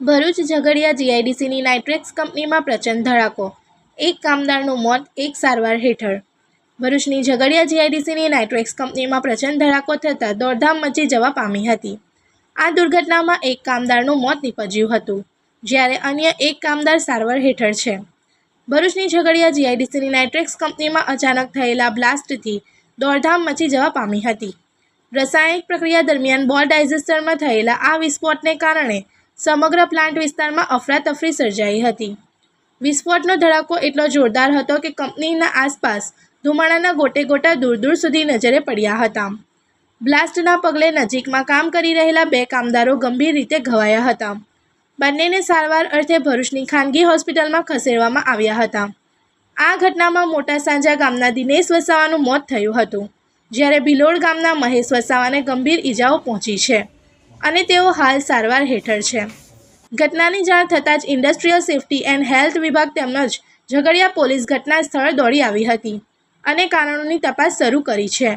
Bharuch Jhagadia જીઆઈડીસીની Nitrex કંપનીમાં પ્રચંડ ધડાકો. એક કામદારનું મોત એક સારવાર હેઠળ. ભરૂચની ઝઘડિયા જીઆઈડીસીની નાઇટ્રેક્સ કંપનીમાં પ્રચંડ ધડાકો થતાં દોડધામ મચી જવા પામી હતી. આ દુર્ઘટનામાં એક કામદારનું મોત નીપજ્યું હતું, જ્યારે અન્ય એક કામદાર સારવાર હેઠળ છે. ભરૂચની ઝઘડિયા જીઆઈડીસીની નાઇટ્રેક્સ કંપનીમાં અચાનક થયેલા બ્લાસ્ટથી દોડધામ મચી જવા પામી હતી. રાસાયણિક પ્રક્રિયા દરમિયાન બોલ ડાયજેસ્ટરમાં થયેલા આ વિસ્ફોટને કારણે સમગ્ર પ્લાન્ટ વિસ્તારમાં અફરાતફરી સર્જાઈ હતી. વિસ્ફોટનો ધડાકો એટલો જોરદાર હતો કે કંપનીના આસપાસ ધુમાડાના ગોટે ગોટા દૂર દૂર સુધી નજરે પડ્યા હતા. બ્લાસ્ટના પગલે નજીકમાં કામ કરી રહેલા બે કામદારો ગંભીર રીતે ઘવાયા હતા. બંનેને સારવાર અર્થે ભરૂચની ખાનગી હોસ્પિટલમાં ખસેડવામાં આવ્યા હતા. આ ઘટનામાં મોટા સાંજા ગામના દિનેશ વસાવાનું મોત થયું હતું, જ્યારે ભિલોડ ગામના મહેશ વસાવાને ગંભીર ઈજાઓ પહોંચી છે. અને તેઓ હાલ સારવાર હેઠળ છે. ઘટનાની જાણ થતાં જ ઇન્ડસ્ટ્રીયલ સેફ્ટી એન્ડ હેલ્થ વિભાગ તેમજ ઝઘડિયા પોલીસ ઘટના સ્થળે દોડી આવી હતી અને કારણોની તપાસ શરૂ કરી છે.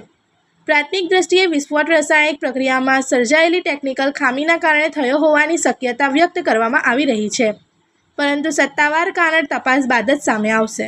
પ્રાથમિક દ્રષ્ટિએ વિસ્ફોટ રસાયણિક પ્રક્રિયામાં સર્જાયેલી ટેકનિકલ ખામીના કારણે થયો હોવાની શક્યતા વ્યક્ત કરવામાં આવી રહી છે. પરંતુ સત્તાવાર કારણ તપાસ બાદ જ સામે આવશે.